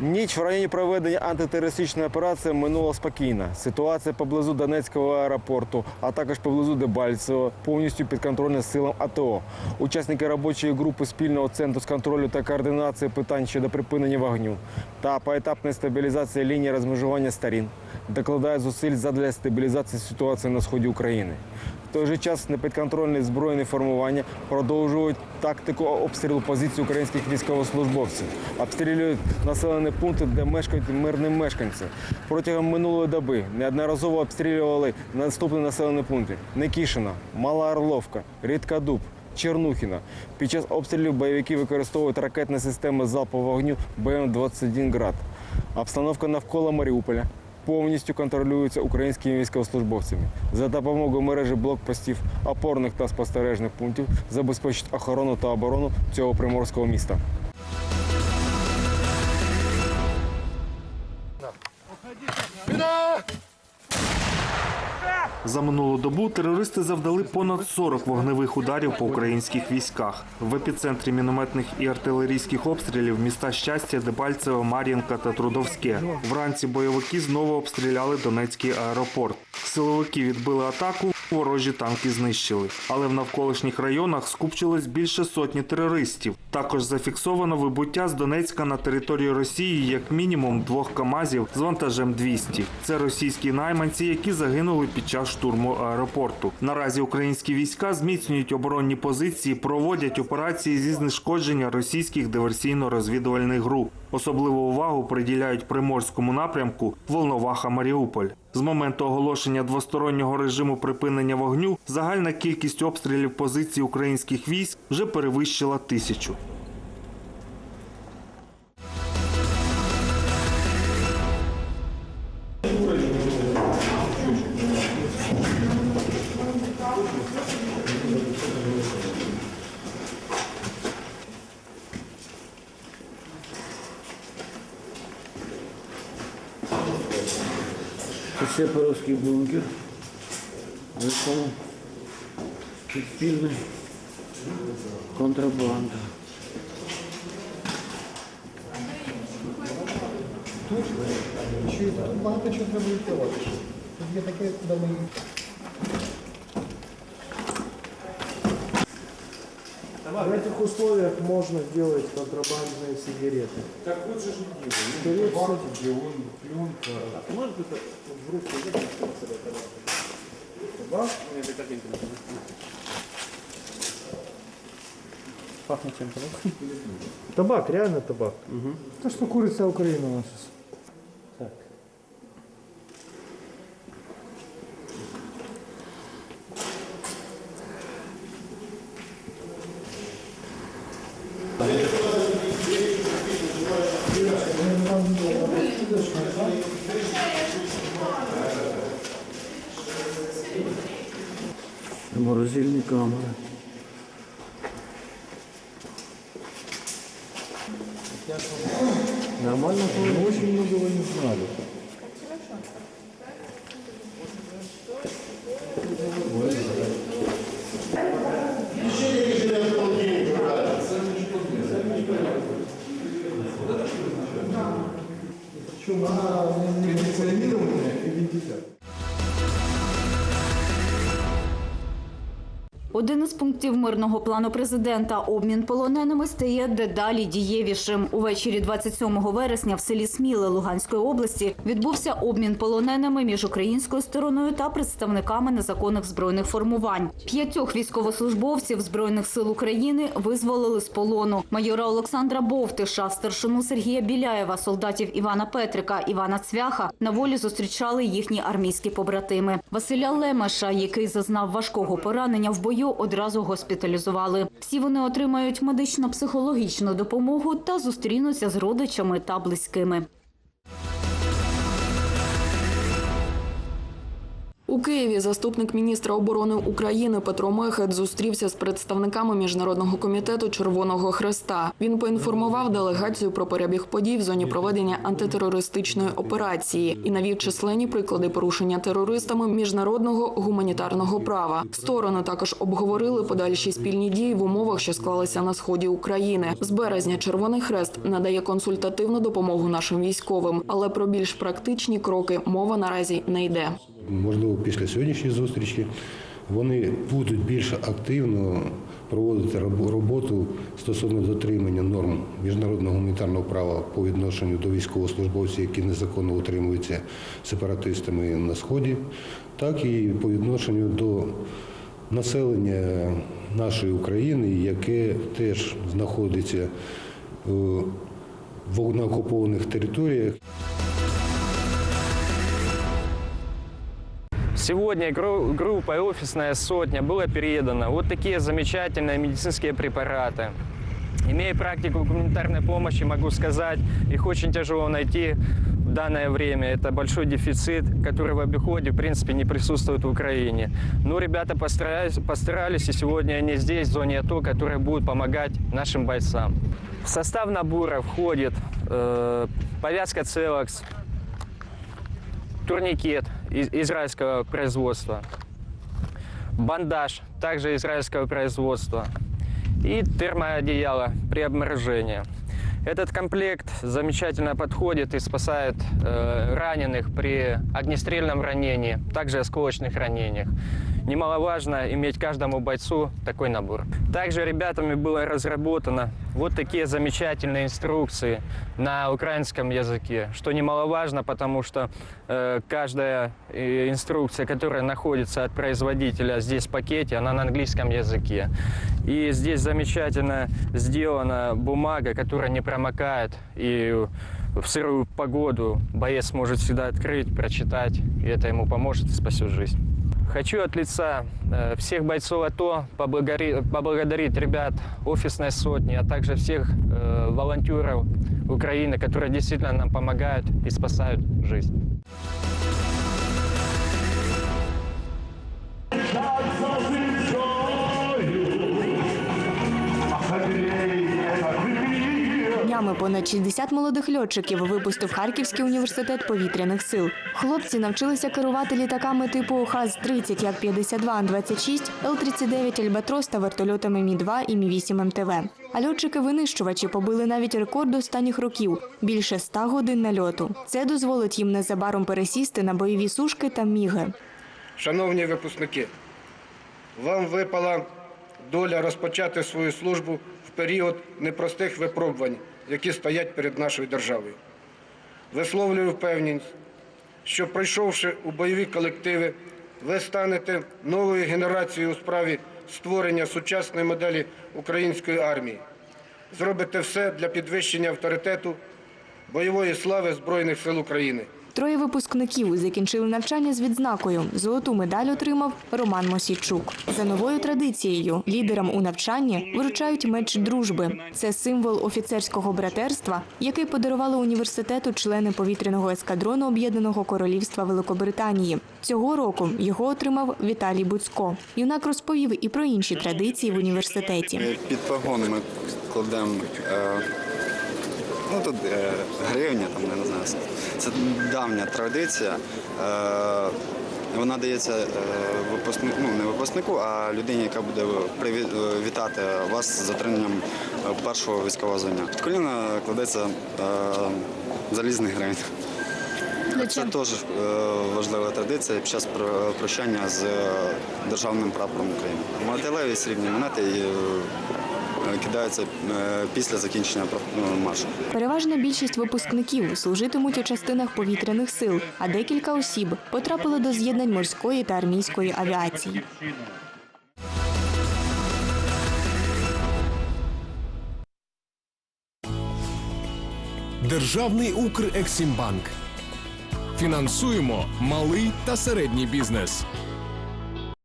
Ніч в районі проведення антитерористичної операції минула спокійно. Ситуація поблизу Донецького аеропорту, а також поблизу Дебальцево, повністю підконтрольна силам АТО. Учасники робочої групи спільного центру з контролю та координації питань щодо припинення вогню та поетапної стабілізації лінії розмежування сторін докладають зусиль задля стабілізації ситуації на сході України. В той же час непідконтрольні збройні формування продовжують тактику обстрілу позицій українських військовослужбовців, обстрілюють населені пункти, де мешкають мирні мешканці. Протягом минулої доби неодноразово обстрілювали наступні населені пункти: Никішина, Мала Орловка, Рідкадуб, Чернухіна. Під час обстрілів бойовики використовують ракетні системи залпового вогню БМ-21 «Град». Обстановка навколо Маріуполя повністю контролюється українськими військовослужбовцями. За допомогою мережі блокпостів, опорних та спостережних пунктів забезпечить охорону та оборону цього приморського міста. За минулу добу терористи завдали понад 40 вогневих ударів по українських військах. В епіцентрі мінометних і артилерійських обстрілів міста Щастя, Дебальцево, Мар'їнка та Трудовське. Вранці бойовики знову обстріляли Донецький аеропорт. Силовики відбили атаку, ворожі танки знищили. Але в навколишніх районах скупчилось більше сотні терористів. Також зафіксовано вибуття з Донецька на територію Росії як мінімум двох КАМАЗів з вантажем 200. Це російські найманці, які загинули під час штурму аеропорту. Наразі українські війська зміцнюють оборонні позиції, проводять операції зі знешкодження російських диверсійно-розвідувальних груп. Особливу увагу приділяють приморському напрямку Волноваха Маріуполь. З моменту оголошення двостороннього режиму припинення вогню загальна кількість обстрілів позицій українських військ вже перевищила тисячу. Сепаровський бункер, в якому підпільна контрабанда. Ще й тут багато чого треба відкривати. Тут є таке, куди ми В этих условиях можно делать контрабандные сигареты. Так вот же не дело. Ну, табак, где он, пленка. Может быть, в руку взять, табак? Пахнет чем-то, да? Табак, реально табак. Угу. То, что курица Украина у нас сейчас. Морозильні камери. Нормально Мы очень многого не знали. Причем Один із пунктів мирного плану президента обмін полоненими стає дедалі дієвішим. Увечері 27 вересня в селі Сміле Луганської області відбувся обмін полоненими між українською стороною та представниками незаконних збройних формувань. П'ятьох військовослужбовців збройних сил України визволили з полону. Майора Олександра Бовтиша, старшину Сергія Біляєва, солдатів Івана Петрика, Івана Цвяха на волі зустрічали їхні армійські побратими. Василя Лемеша, який зазнав важкого поранення в бою, одразу госпіталізували. Всі вони отримають медично-психологічну допомогу та зустрінуться з родичами та близькими. У Києві заступник міністра оборони України Петро Мехет зустрівся з представниками міжнародного комітету Червоного Хреста. Він поінформував делегацію про перебіг подій в зоні проведення антитерористичної операції і навів численні приклади порушення терористами міжнародного гуманітарного права. Сторони також обговорили подальші спільні дії в умовах, що склалися на сході України. З березня Червоний Хрест надає консультативну допомогу нашим військовим, але про більш практичні кроки мова наразі не йде. Можливо, після сьогоднішньої зустрічі вони будуть більш активно проводити роботу стосовно дотримання норм міжнародного гуманітарного права по відношенню до військовослужбовців, які незаконно утримуються сепаратистами на сході, так і по відношенню до населення нашої України, яке теж знаходиться е, на окупованих територіях. Сегодня гру- группа «Офисная сотня» было передано вот такие замечательные медицинские препараты. Имея практику гуманитарной помощи, могу сказать, их очень тяжело найти в данное время. Это большой дефицит, который в обиходе, в принципе, не присутствует в Украине. Но ребята постарались, постарались и сегодня они здесь, в зоне АТО, которые будут помогать нашим бойцам. В состав набора входит э, повязка «Целокс», турникет из- израильского производства, бандаж также израильского производства и термоодеяло при обморожении. Этот комплект замечательно подходит и спасает э, раненых при огнестрельном ранении, также осколочных ранениях. Немаловажно иметь каждому бойцу такой набор. Также ребятами было разработано вот такие замечательные инструкции на украинском языке, что немаловажно, потому что э, каждая э, инструкция, которая находится от производителя здесь в пакете, она на английском языке. И здесь замечательно сделана бумага, которая не промокает, и в сырую погоду боец может всегда открыть, прочитать, и это ему поможет и спасет жизнь. Хочу от лица э, всех бойцов АТО поблагодари- поблагодарить ребят офисной сотни, а также всех э, волонтеров Украины, которые действительно нам помогают и спасают жизнь. Днями понад 60 молодих льотчиків випустив Харківський університет повітряних сил. Хлопці навчилися керувати літаками типу ХАЗ-30 Як-52Ан-26, Л-39 Альбатрос та вертольотами Мі-2 і Мі-8 МТВ. А льотчики-винищувачі побили навіть рекорд останніх років – більше 100 годин нальоту. Це дозволить їм незабаром пересісти на бойові сушки та міги. Шановні випускники, вам випала доля розпочати свою службу в період непростих випробувань, які стоять перед нашою державою. Висловлюю впевненість, що пройшовши у бойові колективи, ви станете новою генерацією у справі створення сучасної моделі української армії. Зробите все для підвищення авторитету бойової слави Збройних сил України. Троє випускників закінчили навчання з відзнакою. Золоту медаль отримав Роман Мосійчук. За новою традицією лідерам у навчанні вручають меч дружби. Це символ офіцерського братерства, який подарували університету члени повітряного ескадрону Об'єднаного Королівства Великобританії. Цього року його отримав Віталій Буцько. Юнак розповів і про інші традиції в університеті. Під погони ми кладемо е, ну, тут, е, гривня, там, не знаю. Це давня традиція. Е, вона дається е, випускнику, ну не випускнику, а людині, яка буде приві- е, вітати вас з отриманням е, першого військового звання. Під коліна кладеться е, залізний гривень. Це теж е, важлива традиція під час про- прощання з е, державним прапором України. Металеві срібні монети е, кидаються е, після закінчення про- ну, маршу. Переважна більшість випускників служитимуть у частинах повітряних сил, а декілька осіб потрапили до з'єднань морської та армійської авіації. Державний Укрексімбанк. Фінансуємо малий та середній бізнес.